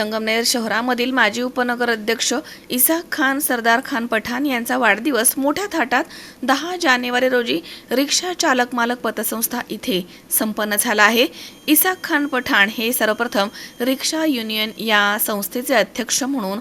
संगमनेर शहरामधील माजी उपनगर अध्यक्ष इसाक खान सरदार खान पठाण यांचा वाढदिवस मोठ्या थाटात दहा जानेवारी रोजी रिक्षा चालक मालक पतसंस्था इथे संपन्न झाला आहे. इसाक खान पठाण हे सर्वप्रथम रिक्षा युनियन या संस्थेचे अध्यक्ष म्हणून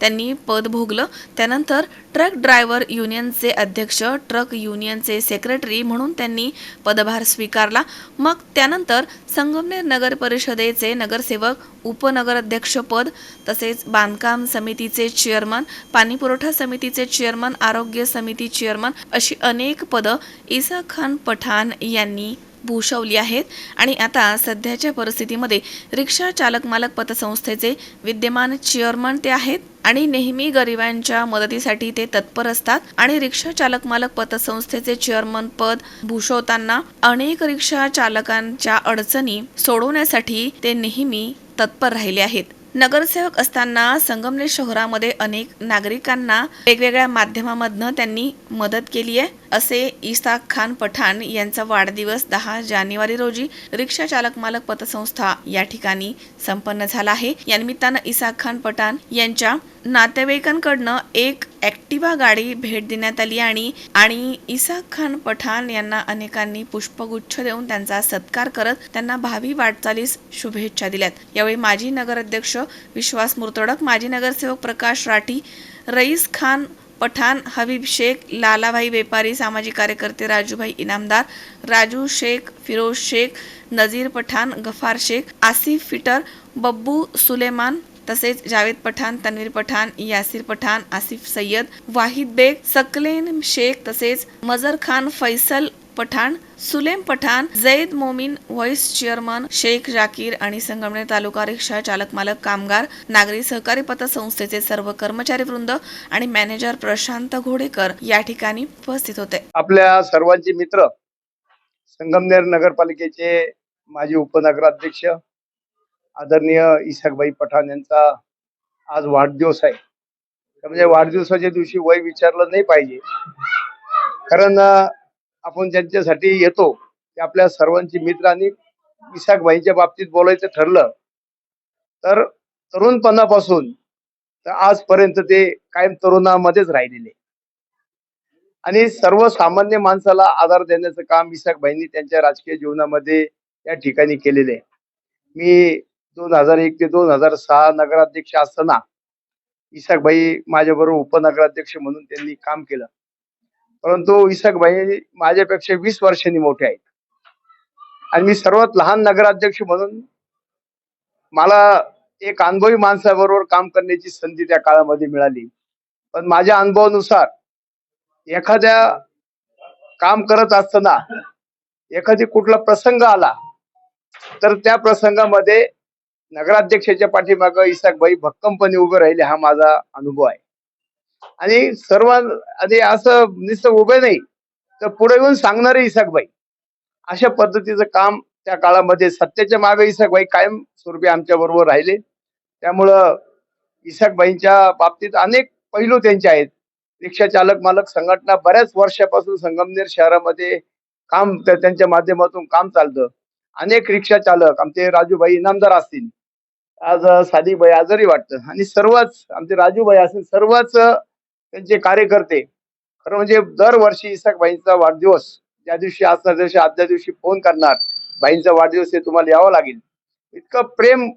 त्यांनी पद भोगलं. त्यानंतर ट्रक ड्रायव्हर युनियनचे अध्यक्ष ट्रक युनियनचे सेक्रेटरी म्हणून त्यांनी पदभार स्वीकारला. मग त्यानंतर संगमनेर नगर परिषदेचे नगरसेवक उपनगराध्यक्षपद तसेच बांधकाम समितीचे चेअरमन पाणीपुरवठा समितीचे चेअरमन आरोग्य समिती चेअरमन अशी अनेक पदं इसा खान पठाण यांनी भूषवली आहेत. आणि आता सध्याच्या परिस्थितीमध्ये रिक्षा चालक मालक पतसंस्थेचे विद्यमान चेअरमन ते आहेत. आणि नेहमी गरिबांच्या मदतीसाठी ते तत्पर असतात. आणि रिक्षा चालक मालक पतसंस्थेचे चेअरमन पद भूषवताना अनेक रिक्षा चालकांच्या अडचणी सोडवण्यासाठी ते नेहमी तत्पर राहिले आहेत. नगरसेवक असताना संगमनेर शहरामध्ये अनेक नागरिकांना वेगवेगळ्या माध्यमामधनं त्यांनी मदत केली आहे. असे इसाक खान पठाण यांचा वाढदिवस दहा जानेवारी रोजी रिक्षा चालक मालक पतसंस्था या ठिकाणी संपन्न झाला आहे. या निमित्तानं इसाक खान पठाण यांच्या नातेवाईकांकडनं एक ॲक्टिवा गाडी भेट देण्यात आली आणि आणि इसाक खान पठाण यांना अनेकांनी पुष्पगुच्छ देऊन त्यांचा सत्कार करत त्यांना भावी वाटचालीस शुभेच्छा दिल्यात. यावेळी माजी नगराध्यक्ष विश्वास मुर्तडक माजी नगरसेवक प्रकाश राठी रईस खान पठाण हबीब शेख लालाभाई व्यापारी सामाजिक कार्यकर्ते राजूभाई इनामदार राजू शेख फिरोज शेख नजीर पठाण गफार शेख आसिफ फिटर बब्बू सुलेमान तसेच जावेद पठाण तन्वीर पठाण यासिर पठाण आसिफ सय्यद वाहिद बेग सकलेन शेख तसेच मजर खान फैसल पठाण सुलेम पठाण जैद मोमीन व्हाईस चेअरमन शेख जाकीर आणि संगमनेर तालुका रिक्षा चालक मालक कामगार नागरी सहकारी पतसंस्थेचे सर्व कर्मचारी वृंद आणि मॅनेजर प्रशांत घोडेकर या ठिकाणी उपस्थित होते. आपल्या सर्वांचे मित्र संगमनेर नगरपालिकेचे माजी उपनगराध्यक्ष आदरणीय इसाकबाई पठाण यांचा आज वाढदिवस आहे. तर म्हणजे वाढदिवसाच्या दिवशी वय विचारलं नाही पाहिजे. कारण आपण ज्यांच्यासाठी येतो ते आपल्या सर्वांची मित्र आणि इसाकबाईंच्या बाबतीत बोलायचं ठरलं तर तरुणपणापासून तर आजपर्यंत ते कायम तरुणामध्येच राहिलेले. आणि सर्वसामान्य माणसाला आधार देण्याचं काम इसाकबाईंनी त्यांच्या राजकीय जीवनामध्ये या ठिकाणी केलेले आहे. मी दोन हजार एक ते दोन हजार सहा नगराध्यक्ष असताना इसाकबाई माझ्याबरोबर उपनगराध्यक्ष म्हणून त्यांनी काम केलं. परंतु इसाकबाई माझ्यापेक्षा वीस वर्षांनी मोठे आहेत. आणि मी सर्वात लहान नगराध्यक्ष म्हणून मला एक अनुभवी माणसाबरोबर काम करण्याची संधी त्या काळामध्ये मिळाली. पण माझ्या अनुभवानुसार एखाद्या काम करत असताना एखादी कुठला प्रसंग आला तर त्या प्रसंगामध्ये नगराध्यक्षाच्या पाठीमागं इसाकबाई भक्कमपणे उभे राहिले हा माझा अनुभव आहे. आणि सर्व आणि असं नुसतं उभे नाही तर पुढे येऊन सांगणारे इसाकबाई. अशा पद्धतीचं काम त्या काळामध्ये सत्याच्या मागे इसाकबाई कायम स्वरूपी आमच्या बरोबर राहिले. त्यामुळं इसाकबाईंच्या बाबतीत अनेक पैलू त्यांचे आहेत. रिक्षा चालक मालक संघटना बऱ्याच वर्षापासून संगमनेर शहरामध्ये काम त्यांच्या माध्यमातून काम चालतं. अनेक रिक्षा चालक आमचे राजूभाई इनामदार असतील आज साधीबाई आजारी वाटतं आणि सर्वच आमचे राजूबाई असेल सर्वच त्यांचे कार्यकर्ते खरं म्हणजे दरवर्षी इसाकबाईंचा वाढदिवस ज्या दिवशी असणार त्या दिवशी आदल्या दिवशी फोन करणार बाईंचा वाढदिवस हे तुम्हाला यावं लागेल. इतकं प्रेम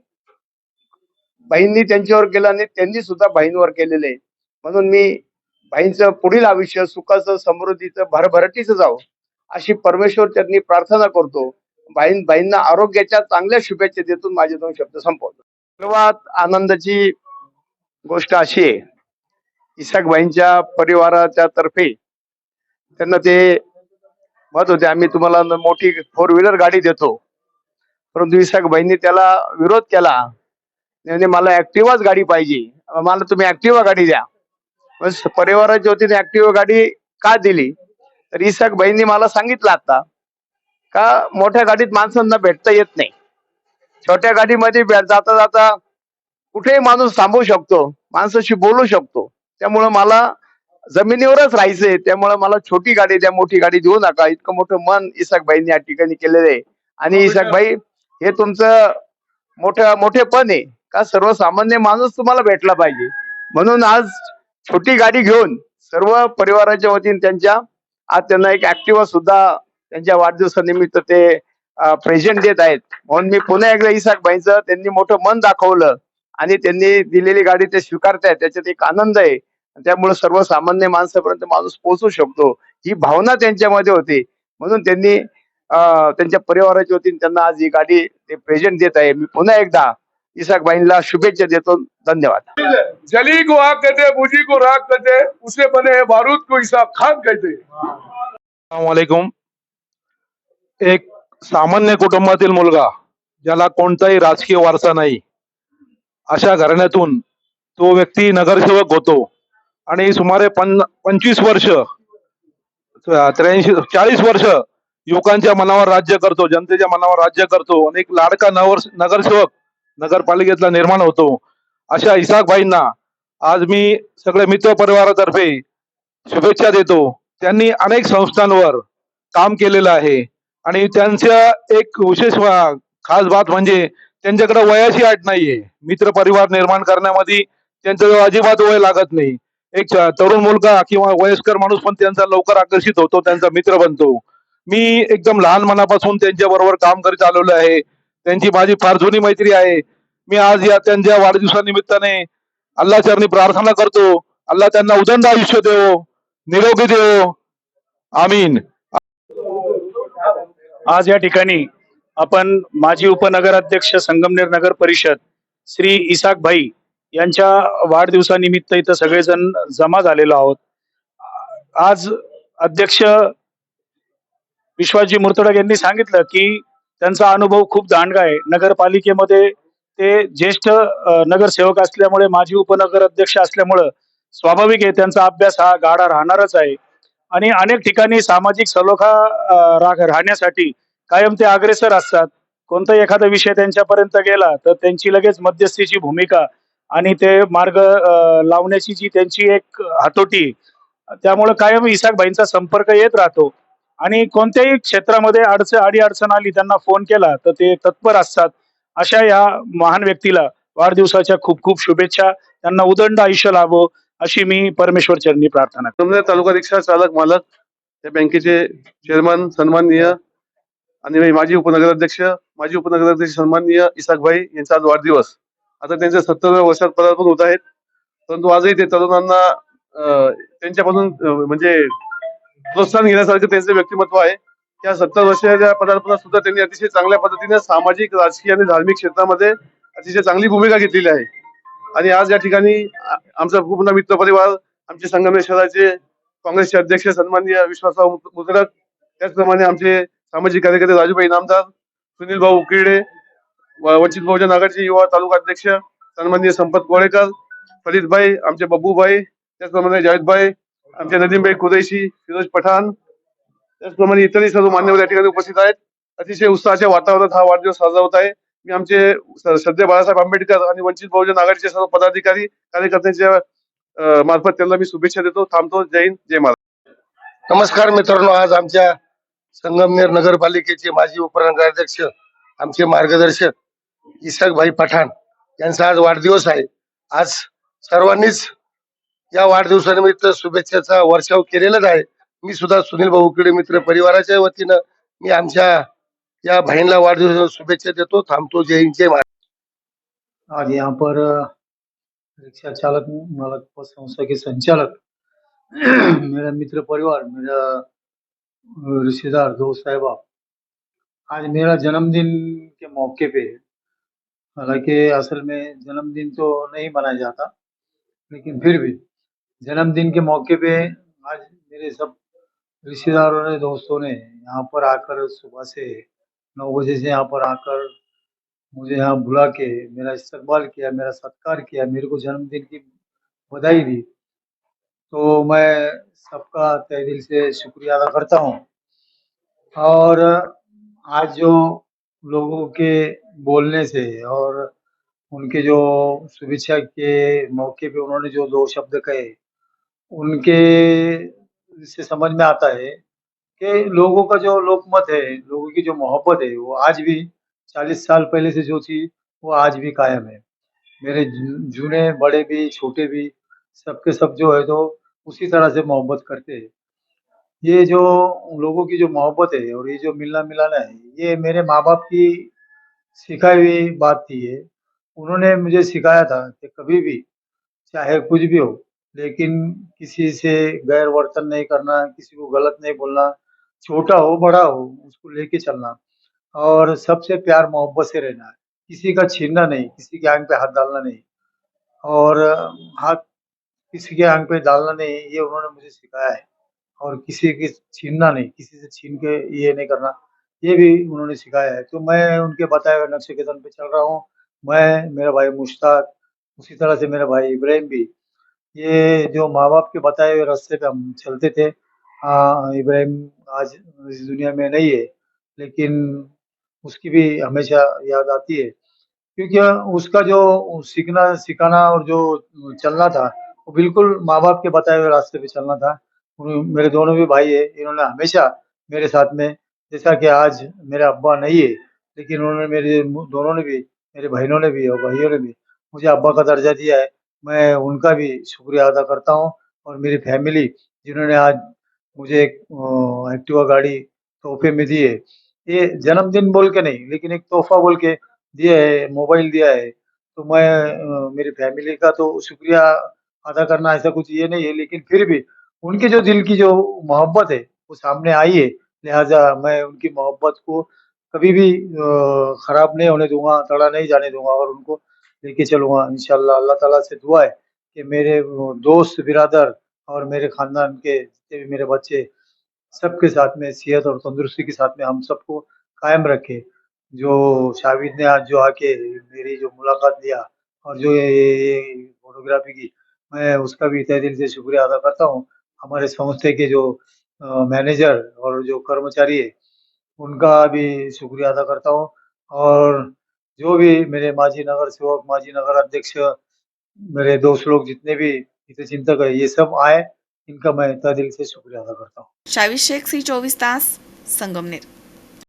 भाईंनी त्यांच्यावर केलं आणि त्यांनी सुद्धा बाईंवर केलेलं आहे. म्हणून मी बाईंचं पुढील आयुष्य सुखाचं समृद्धीचं भरभराटीचं जावं अशी परमेश्वर त्यांनी प्रार्थना करतो. बाईं बाईंना आरोग्याच्या चांगल्या शुभेच्छा देतून माझे दोन शब्द संपवतो. सर्वात आनंदाची गोष्ट अशी आहे इसाकबाईंच्या परिवाराच्या तर्फे त्यांना ते म्हणत होते आम्ही तुम्हाला मोठी फोर व्हीलर गाडी देतो. परंतु इसाकबाईंनी त्याला विरोध केला. म्हणजे मला ऍक्टिवाच गाडी पाहिजे. मला तुम्ही ऍक्टिवा गाडी द्या. बस होती वतीने ऍक्टिवा गाडी का दिली? तर इसाकबाईंनी मला सांगितलं आता का मोठ्या गाडीत माणसांना भेटता येत नाही. छोट्या गाडीमध्ये जाता जाता कुठेही माणूस थांबू शकतो माणसाशी बोलू शकतो. त्यामुळं मला जमिनीवरच राहायचंय त्यामुळे मला छोटी गाडी द्या मोठी गाडी देऊ नका. इतकं मोठं मन इसाक भाईंनी या ठिकाणी केलेलं आहे. आणि इसाक भाई हे तुमचं मोठं मोठेपण आहे. का सर्वसामान्य माणूस तुम्हाला भेटला पाहिजे. म्हणून आज छोटी गाडी घेऊन सर्व परिवाराच्या वतीने त्यांच्या आज त्यांना एक ऍक्टिवा सुद्धा त्यांच्या वाढदिवसानिमित्त ते प्रेझेंट देत आहेत. म्हणून मी पुन्हा एकदा इसाक भाईंचं त्यांनी मोठं मन दाखवलं आणि त्यांनी दिलेली गाडी ते स्वीकारतायत. त्याच्यात एक आनंद आहे. त्यामुळे सर्वसामान्य माणसापर्यंत माणूस पोहोचू शकतो. ही भावना त्यांच्यामध्ये होती. म्हणून त्यांनी त्यांच्या परिवाराच्या वतीने त्यांना आज ही गाडी ते प्रेझेंट देत आहे. मी पुन्हा एकदा इसाक भाईंना शुभेच्छा देतो. धन्यवाद. जली को आग कहते बूझी को राग कहते उसे बने बारूद को इसाक खान कहते वालेकुम एक सामान्य कुटुंबातील मुलगा ज्याला कोणताही राजकीय वारसा नाही अशा घराण्यातून तो व्यक्ती नगरसेवक होतो. आणि सुमारे पन पंचवीस वर्ष त्र्याऐंशी चाळीस वर्ष युवकांच्या मनावर राज्य करतो जनतेच्या मनावर राज्य करतो. आणि एक लाडका नवर नगरसेवक नगरपालिकेतला निर्माण होतो. अशा इसाकबाईंना आज मी सगळे मित्र परिवारातर्फे शुभेच्छा देतो. त्यांनी अनेक संस्थांवर काम केलेलं आहे. आणि त्यांच्या एक विशेष खास बात म्हणजे त्यांच्याकडे वयाची आठ नाहीये. मित्र परिवार निर्माण करण्यामध्ये त्यांचं अजिबात वय लागत नाही. एक तरुण मुलगा किंवा वयस्कर माणूस पण त्यांचा लवकर आकर्षित होतो त्यांचा मित्र बनतो. मी एकदम लहान मनापासून त्यांच्या बरोबर काम करीत आलेलो आहे. त्यांची माझी फार जुनी मैत्री आहे. मी आज या त्यांच्या वाढदिवसानिमित्ताने अल्ला चरणी प्रार्थना करतो. अल्लाह त्यांना उदंड आयुष्य देव निरोगी देव. आमीन. आज या ठिकाणी आपण माजी उपनगराध्यक्ष संगमनेर नगर परिषद श्री इसाक भाई यांच्या वाढदिवसानिमित्त इथं सगळेजण जमा झालेलो आहोत. आज अध्यक्ष विश्वासजी मुर्तडक यांनी सांगितलं की त्यांचा अनुभव खूप दांडगा आहे. नगरपालिकेमध्ये ते ज्येष्ठ नगरसेवक असल्यामुळे माजी उपनगर अध्यक्ष असल्यामुळं स्वाभाविक आहे त्यांचा अभ्यास हा गाडा राहणारच आहे. आणि अनेक ठिकाणी सामाजिक सलोखा अ, रा- राहण्यासाठी कायम ते अग्रेसर असतात. कोणताही एखादा विषय त्यांच्यापर्यंत गेला तर त्यांची लगेच मध्यस्थीची भूमिका आणि ते मार्ग लावण्याची जी त्यांची एक हातोटी त्यामुळे कायम इसाकभाईंचा संपर्क येत राहतो. आणि कोणत्याही क्षेत्रामध्ये अडचण अडी अडचण आली त्यांना फोन केला तर ते तत्पर असतात. अशा या महान व्यक्तीला वाढदिवसाच्या खूप खूप शुभेच्छा. त्यांना उदंड आयुष्य लाभो अशी मी परमेश्वर चरणी प्रार्थना तालुका रिक्षा चालक मालक या बँकेचे चेअरमन सन्माननीय आणि माजी उपनगराध्यक्ष माजी उपनगराध्यक्ष सन्माननीय इसाकभाई यांचा आज वाढदिवस. आता त्यांच्या सत्तराव्या वर्षात पदार्पण होत आहेत. परंतु आजही ते तरुणांना त्यांच्यापासून म्हणजे प्रोत्साहन घेण्यासारखं त्यांचं व्यक्तिमत्व आहे. त्या सत्तर वर्षाच्या पदार्पणात सुद्धा त्यांनी अतिशय चांगल्या पद्धतीने सामाजिक राजकीय आणि धार्मिक क्षेत्रामध्ये अतिशय चांगली भूमिका घेतलेली आहे. आणि आज या ठिकाणी आमचा पूर्ण मित्र परिवार आमचे संगमेश्वराचे शहराचे काँग्रेसचे अध्यक्ष सन्माननीय विश्वासराव मुत- त्याचप्रमाणे आमचे सामाजिक कार्यकर्ते राजूभाई नामदार सुनील भाऊ उकिरडे वंचित बहुजन आघाडीचे युवा तालुका अध्यक्ष सन्माननीय संपत गोळेकर फरीदभाई आमचे बब्बूभाई त्याचप्रमाणे जावेदभाई आमचे नदीमभाई कुरैशी फिरोज पठाण त्याचप्रमाणे इतरही सर्व मान्यवर या ठिकाणी उपस्थित आहेत. अतिशय उत्साहाच्या वातावरणात हा वाढदिवस साजरा होत आहे. मी आमचे स- बाळासाहेब आंबेडकर आणि वंचित बहुजन आघाडीचे सर्व पदाधिकारी कार्यकर्त्यांच्या मार्फत त्यांना मी शुभेच्छा देतो. थांबतो. जय हिंद. जय महाराज नमस्कार मित्रांनो आज आमच्या संगमनेर नगरपालिकेचे माजी उपनगराध्यक्ष आमचे मार्गदर्शक इसाकभाई पठाण यांचा आज वाढदिवस आहे. आज सर्वांनीच या वाढदिवसानिमित्त शुभेच्छाचा वर्षाव केलेलाच आहे. मी सुद्धा सुनील भाऊ किडे मित्र परिवाराच्या वतीनं मी आमच्या या बहिणीला वाढदिवस शुभेच्छा देतो. थांबतो. जय हिंद जय महाराज आज यहाँ पर अ, रिक्शा चालक मालक पद संस्था के संचालक मेरा मित्र परिवार मेरा रिश्तेदार, दोस्त, अहबाब। आज मेरा जन्मदिन के मौके पे हालाँकि असल में जन्मदिन तो नहीं मनाया जाता, लेकिन फिर भी जन्मदिन के मौके पे आज मेरे सब रिश्तेदारों ने, दोस्तों ने यहाँ पर आकर सुबह से नौ बजे से यहाँ पर आकर मुझे यहाँ बुला के मेरा इस्तकबाल किया, मेरा सत्कार किया, मेरे को जन्मदिन की बधाई दी। तो मैं सबका तहे दिल से शुक्रिया अदा करता हूँ। और आज जो लोगों के बोलने से और उनके जो शुभेच्छा के मौके पे उन्होंने जो दो शब्द कहे, उनके से समझ में आता है कि लोगों का जो लोकमत है, लोगों की जो मोहब्बत है, वो आज भी 40 साल पहले से जो थी, वो आज भी कायम है। मेरे जूने, बड़े भी, छोटे भी, सबके सब जो है तो उसी तरह से मोहब्बत करते हैं। ये जो लोगों की जो मोहब्बत है और ये जो मिलना मिलाना है, ये मेरे माँ बाप की सिखाई हुई बात थी ये। उन्होंने मुझे सिखाया था कि कभी भी, चाहे कुछ भी हो, लेकिन किसी से गैर वर्तन नहीं करना, किसी को गलत नहीं बोलना, छोटा हो, बड़ा हो, उसको लेके चलना। और सबसे प्यार मोहब्बत से रहना किसी का छीनना नहीं, किसी के आँख पे हाथ डालना नहीं। और हाथ किसी के अंग पे डालना नहीं, ये उन्होंने मुझे सिखाया है। और किसी के छीनना नहीं, किसी से छीन के ये नहीं करना, ये भी उन्होंने सिखाया है। तो मैं उनके बताए हुए नक्शे के कदम पे चल रहा हूँ। मैं, मेरा भाई मुश्ताक, उसी तरह से मेरा भाई इब्राहिम भी। ये जो माँ बाप के बताए हुए रास्ते पे हम चलते थे हाँ इब्राहिम आज इस दुनिया में नहीं है, लेकिन उसकी भी हमेशा याद आती है। क्योंकि उसका जो सीखना, सिखाना और जो चलना था बिल्कुल माँ बाप के बताए हुए रास्ते पे चलना था। मेरे दोनों भी भाई है, इन्होंने हमेशा मेरे साथ में, जैसा कि आज मेरे अब्बा नहीं है, लेकिन उन्होंने मेरे दोनों ने भी, मेरे बहनों ने भी और भाइयों ने भी मुझे अब्बा का दर्जा दिया है। मैं उनका भी शुक्रिया अदा करता हूँ और मेरी फैमिली, जिन्होंने आज मुझे एक एक्टिवा गाड़ी तोहफे में दी है। ये जन्मदिन बोल के नहीं, लेकिन एक तोहफा बोल के दिया है, मोबाइल दिया है। तो मैं मेरी फैमिली का तो शुक्रिया अदा करना ऐसा कुछ ये नहीं है, लेकिन फिर भी उनके जो दिल की जो मोहब्बत है, वो सामने आई है। लिहाजा मैं उनकी मोहब्बत को कभी भी खराब नहीं होने दूँगा, तड़ा नहीं जाने दूँगा और उनको लेके चलूँगा, इंशाल्लाह। अल्लाह ताला से दुआ है कि मेरे दोस्त, बिरादर और मेरे खानदान के जितने भी मेरे बच्चे, सबके साथ में सेहत और तंदुरुस्ती के साथ में हम सबको कायम रखे। जो शाहिद ने आज जो आके मेरी जो मुलाकात लिया और जो ये फोटोग्राफी की मैं उसका भी तहे दिल से शुक्रिया अदा करता हूँ। हमारे संस्थे के जो मैनेजर और जो कर्मचारी है, उनका भी शुक्रिया अदा करता हूँ। और जो भी मेरे माजी नगर सेवक, माजी नगर अध्यक्ष, मेरे दोस्त लोग जितने भी हित चिंतक है, ये सब आए, इनका मैं तहे दिल से शुक्रिया अदा करता हूँ। शावीस शेख, सी चौबीस तास संगमनेर